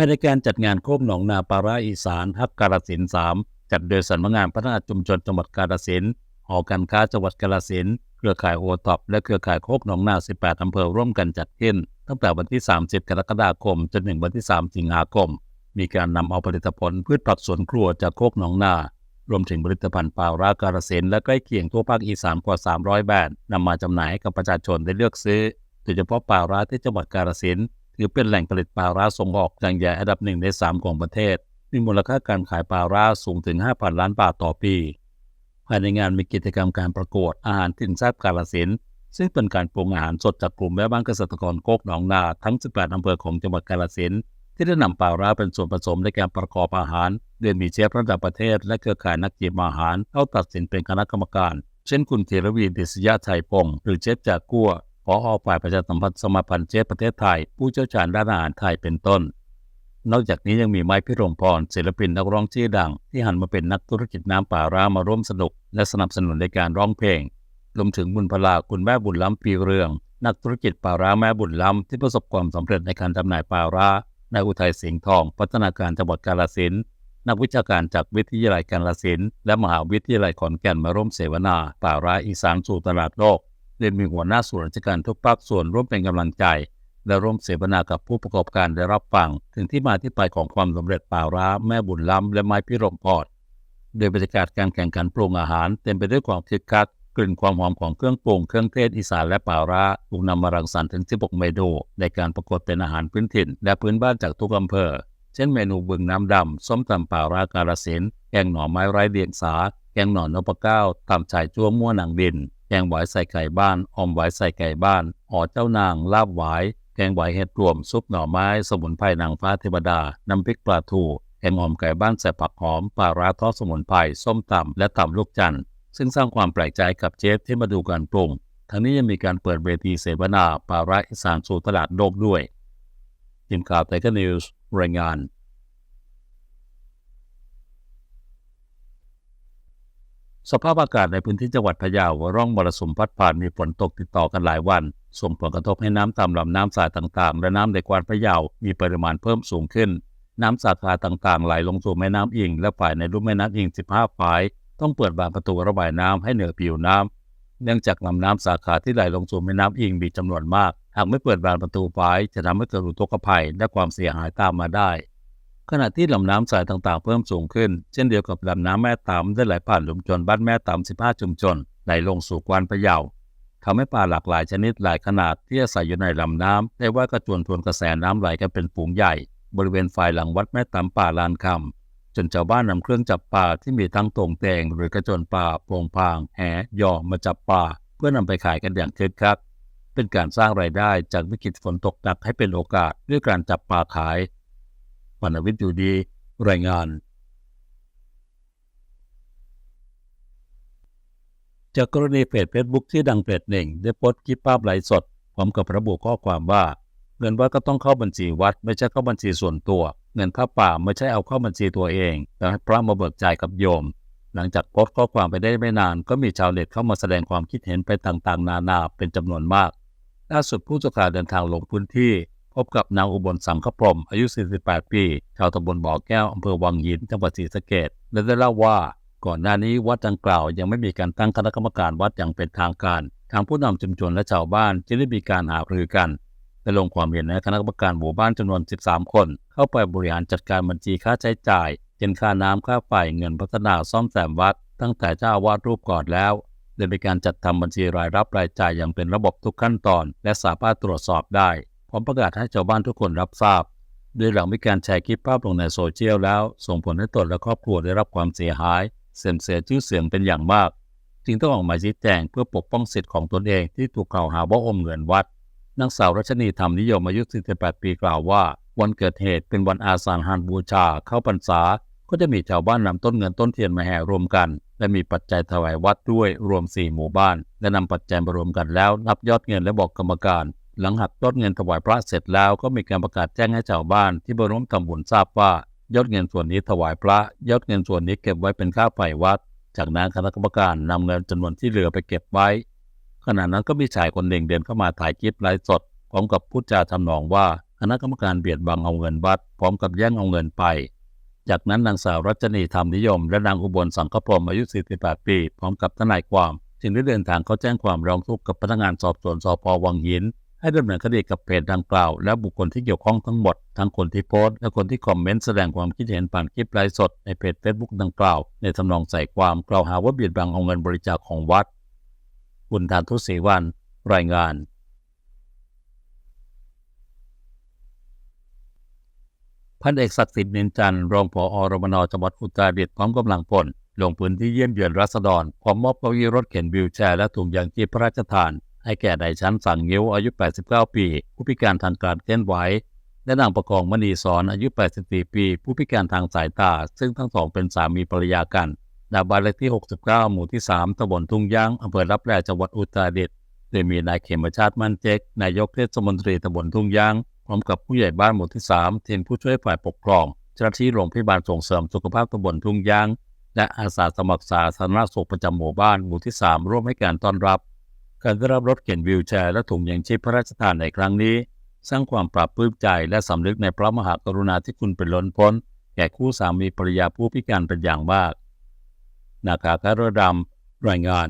ภายในการจัดงานโคบหนองนาปาราอีสานฮักกาลสินสามจัดโดยสำนักงานพัฒนาชุมชนจังหวัดกาฬสินหอการค้าจังหวัดกาฬสินเครือข่ายโอท็อปและเครือข่ายโคกหนองนา 18 อำเภอร่วมกันจัดขึ้น ตั้งแต่วันที่ 30 กรกฎาคม จนถึงวันที่ 3 สิงหาคม มีการนำเอาผลิตผลพืชผักสวนครัวจากโคกหนองนา รวมถึงผลิตภัณฑ์ปารากาฬสินและใกล้เคียงทั่วภาคอีสานกว่า 300 แบรนด์นำมาจำหน่ายให้กับประชาชนได้เลือกซื้อโดยเฉพาะปาร้าที่จังหวัดกาฬสิน ถือเป็นแหล่งผลิตปลาร้าส่งออกอย่างใหญ่อันดับหนึ่งในสามของประเทศ มีมูลค่าการขายปลาร้าสูงถึง 5,000 ล้านบาทต่อปี ภายในงานมีกิจกรรมการประกวดอาหารถิ่นแซ่บกาฬสินซึ่งเป็นการปรุงอาหารสดจากกลุ่มแม่บ้านเกษตรกรโคกหนองนาทั้ง 18อำเภอของจังหวัดกาฬสินที่ได้นำปลาร้าเป็นส่วนผสมในการประกอบอาหารโดยมีเชฟระดับประเทศ และเครือข่ายนักจิมอาหารเข้าตัดสินเป็นคณะกรรมการ เช่นคุณเทรวีดิษยาไทยพงศ์หรือเชฟจากกัว ผอฝ่ายประชาสัมพันธ์สมาพันธ์เชฟประเทศไทย ผู้เชี่ยวชาญด้านอาหารไทยเป็นต้น นอกจากนี้ยังมีไม้พิรมพรศิลปินนักร้องชื่อดัง ที่หันมาเป็นนักธุรกิจน้ำป่าร้ามาร่วมสนุก และสนับสนุนในการร้องเพลงรวมถึงบุญพลาคุณแม่บุญล้ำปีเรือง นักธุรกิจป่าร้าแม่บุญล้ำที่ประสบความสำเร็จในการจำหน่ายป่าร้าในอุทัยสิงห์ทอง พัฒนาการจังหวัดกาฬสินนักวิชาการจากวิทยาลัยกาฬสินและมหาวิทยาลัยขอนแก่นมาร่วมเสวนาป่าร้าอีสานสู่ตลาดโลก โดยมีหัวหน้าส่วนราชการทุกภาคส่วนร่วมเป็นกำลังใจ และร่วมเสวนากับผู้ประกอบการได้รับฟัง ถึงที่มาที่ไปของความสำเร็จป่าร้า แม่บุญล้ำและไม้พิรมพอดโดยบรรยากาศการแข่งขันปรุงอาหาร เต็มไปด้วยความคึกคักกลิ่นความหอมของเครื่องปรุงเครื่องเทศอีสานและป่าร้าถูกนำมารังสรรค์ถึง 16 เมนูในการประกวดเป็นอาหารพื้นถิ่น และพื้นบ้านจากทุกอำเภอ เช่นเมนูบึงน้ำดำส้มตำป่าร้ากาลสินแกงหน่อไม้ไร้เดียงสา แกงหน่อนพเก้าตำชายจั่วมั่วหนังดิน แกงหวายใส่ไก่บ้านอมหวายใส่ไก่บ้านห่อเจ้านาง ลาบหวาย แกงหวายเห็ดรวม ซุปหน่อไม้ สมุนไพรนางฟ้าเทวดา น้ำพริกปลาทูแกงอ่อมไก่บ้านใส่ผักหอมปลาร้าทอดสมุนไพรส้มตำและตำลูกจันทร์ซึ่งสร้างความแปลกใจกับเชฟที่มาดูการปรุงทั้งนี้ยังมีการเปิดเวทีเสวนาปลาร้าอีสานสู่ตลาดโลกด้วยทีมข่าวไทยนิวส์รายงาน สภาพอากาศในพื้นที่จังหวัดพะเยาร่องมรสุมพัดผ่านมีฝนตกติดต่อกันหลายวัน ส่งผลกระทบให้น้ำตามลำน้ำสายต่างๆ และน้ำในกวานพะเยามีปริมาณเพิ่มสูงขึ้น น้ำสาขาต่างๆ ไหลลงสู่แม่น้ำอิง และฝ่ายในรุ่มแม่น้ำอิง 15 ฝ่าย ต้องเปิดบานประตูระบายน้ำให้เหนือผิวน้ำเนื่องจากลำน้ำสาขาที่ไหลลงสู่แม่น้ำอิงมีจำนวนมาก หากไม่เปิดบานประตูฝายจะทำให้เกิดอุทกภัยและความเสียหายตามมาได้ ขณะที่ลำน้ำสายต่างๆ เพิ่มสูงขึ้น เช่นเดียวกับลำน้ำแม่ตามได้ไหลผ่านชุมชนบ้านแม่ตาม15 ชุมชนไหลลงสู่กวานพะเยาทำให้ปลาหลากหลายชนิดหลายขนาดที่อาศัยอยู่ในลำน้ำได้ว่ากระจวนทวนกระแสน้ำไหลกันเป็นฝูงใหญ่ บริเวณฝ่ายหลังวัดแม่ตามป่าลานคำจนชาวบ้านนำเครื่องจับปลาที่มีทั้งตรงแตงหรือกระจนปลาโปงพางแหยอมาจับปลาเพื่อนำไปขายกันอย่างคึกคักเป็นการสร้างรายได้จากวิกฤตฝนตกหนักให้เป็นโอกาสด้วยการจับปลาขาย ปนวิทย์อยู่ดีรายงาน จากกรณีเพจเฟซบุ๊กที่ดังเพจหนึ่ง ได้โพสต์คลิปภาพไลฟ์สดพร้อมกับระบุข้อความว่า เงินวัดก็ต้องเข้าบัญชีวัด ไม่ใช่เข้าบัญชีส่วนตัว เงินค่าป่าไม่ใช่เอาเข้าบัญชีตัวเอง แต่ให้พระมาเบิกจ่ายกับโยม หลังจากโพสต์ข้อความไปได้ไม่นาน ก็มีชาวเน็ตเข้ามาแสดงความคิดเห็นไปต่างๆ นานาเป็นจำนวนมากล่าสุดผู้สื่อข่าวเดินทางลงพื้นที่ พบกับนางอุบลสังคพรมอายุ 48 ปี ชาวตำบลบ่อแก้วอำเภอวังหินจังหวัดศรีสะเกษและได้เล่าว่า ก่อนหน้านี้วัดดังกล่าวยังไม่มีการตั้งคณะกรรมการวัดอย่างเป็นทางการ ทางผู้นำชุมชนและชาวบ้านจึงได้มีการหารือกันและลงความเห็นในคณะกรรมการหมู่บ้านจำนวน 13 คน เข้าไปบริหารจัดการบัญชีค่าใช้จ่ายเช่นค่าน้ำค่าไฟเงินพัฒนาซ่อมแซมวัด ตั้งแต่เจ้าวาสรูปก่อนแล้วโดยมีการจัดทำบัญชีรายรับรายจ่ายอย่างเป็นระบบทุกขั้นตอน และสามารถตรวจสอบได้ พร้อมประกาศให้ชาวบ้านทุกคนรับทราบ โดยหลังมีการแชร์คลิปภาพลงในโซเชียลแล้ว ส่งผลให้ตนและครอบครัวได้รับความเสียหาย เสื่อมเสียชื่อเสียงเป็นอย่างมาก จึงต้องออกมาชี้แจงเพื่อปกป้องสิทธิ์ของตนเองที่ถูกกล่าวหาว่าอมเงินวัดนางสาวรัชนีธรรมนิยมอายุ 48 ปีกล่าวว่า วันเกิดเหตุเป็นวันอาสาฬหานบูชาเข้าพรรษา ก็จะมีชาวบ้านนำต้นเงินต้นเทียนมาแห่รวมกัน และมีปัจจัยถวายวัดด้วยรวม 4 หมู่บ้าน และนำปัจจัยมารวมกันแล้วนับยอดเงินและบอกกรรมการ หลังหักยอดเงินถวายพระเสร็จแล้วก็มีการประกาศแจ้งให้ชาวบ้านที่บร่วมทำบุญทราบว่ายอดเงินส่วนนี้ถวายพระยอดเงินส่วนนี้เก็บไว้เป็นค่าไฟวัด จากนั้นคณะกรรมการนำเงินจำนวนที่เหลือไปเก็บไว้ ขณะนั้นก็มีชายคนหนึ่งเดินเข้ามาถ่ายคลิปไลฟ์สดพร้อมกับพูดจาทำนองว่าคณะกรรมการเบียดบังเอาเงินวัด พร้อมกับแย่งเอาเงินไป จากนั้นนางสาวรัชนีธรรมนิยม และนางอุบลสังกพรมอายุ 48 ปี พร้อมกับทนายความ จึงได้เดินทางเข้าแจ้งความร้องทุกข์กับพนักงานสอบสวนสพวังหิน ให้ดำเนินคดีกับเพจดังกล่าว และบุคคลที่เกี่ยวข้องทั้งหมด ทั้งคนที่โพสต์และคนที่คอมเมนต์แสดงความคิดเห็นผ่านคลิปไลฟ์สดในเพจ Facebook ดังกล่าว ในทำนองใส่ความกล่าวหาว่าเบียดบังเอาเงินบริจาคของวัดคุณทานทุศรีวัน รายงานพันเอกศักดิ์สิทธิ์นินจันทร์รองผอรมนจังหวัดอุตรดิตถ์พร้อมกำลังพลลงพื้นที่เยี่ยมเยือนรัษฎรพร้อมมอบเก้าอี้รถเข็นวิวแชร์และถุงยางชีพพระราชทาน ให้แก่นายชั้นสั่งงิ้วอายุ 89 ปี ผู้พิการทางการเคลื่อนไหว และนางประกองมณีสอนอายุ 84 ปี ผู้พิการทางสายตา ซึ่งทั้งสองเป็นสามีภรรยากันณบ้านเลขที่ 69 หมู่ที่ 3ตำบลทุ่งยางอำเภอรับแลจังหวัดอุตรดิตถ์โดยมีนายเขมชาติมั่นเจกนายกเทศมนตรีตำบลทุ่งยางพร้อมกับผู้ใหญ่บ้านหมู่ที่ 3 ทีมผู้ช่วยฝ่ายปกครองเจ้าหน้าที่โรงพยาบาลส่งเสริมสุขภาพตำบลทุ่งยาง และอาสาสมัครสาธารณสุขประจำหมู่บ้านหมู่ที่ 3 ร่วมให้การต้อนรับ การได้รับรถเข็นวิวแชร์และถุงยังชีพพระราชทานในครั้งนี้ สร้างความปรับปลื้มใจและสำนึกในพระมหากรุณาธิคุณเป็นล้นพ้น แก่คู่สามีภรรยาผู้พิการเป็นอย่างมาก นาคาคารดำรายงาน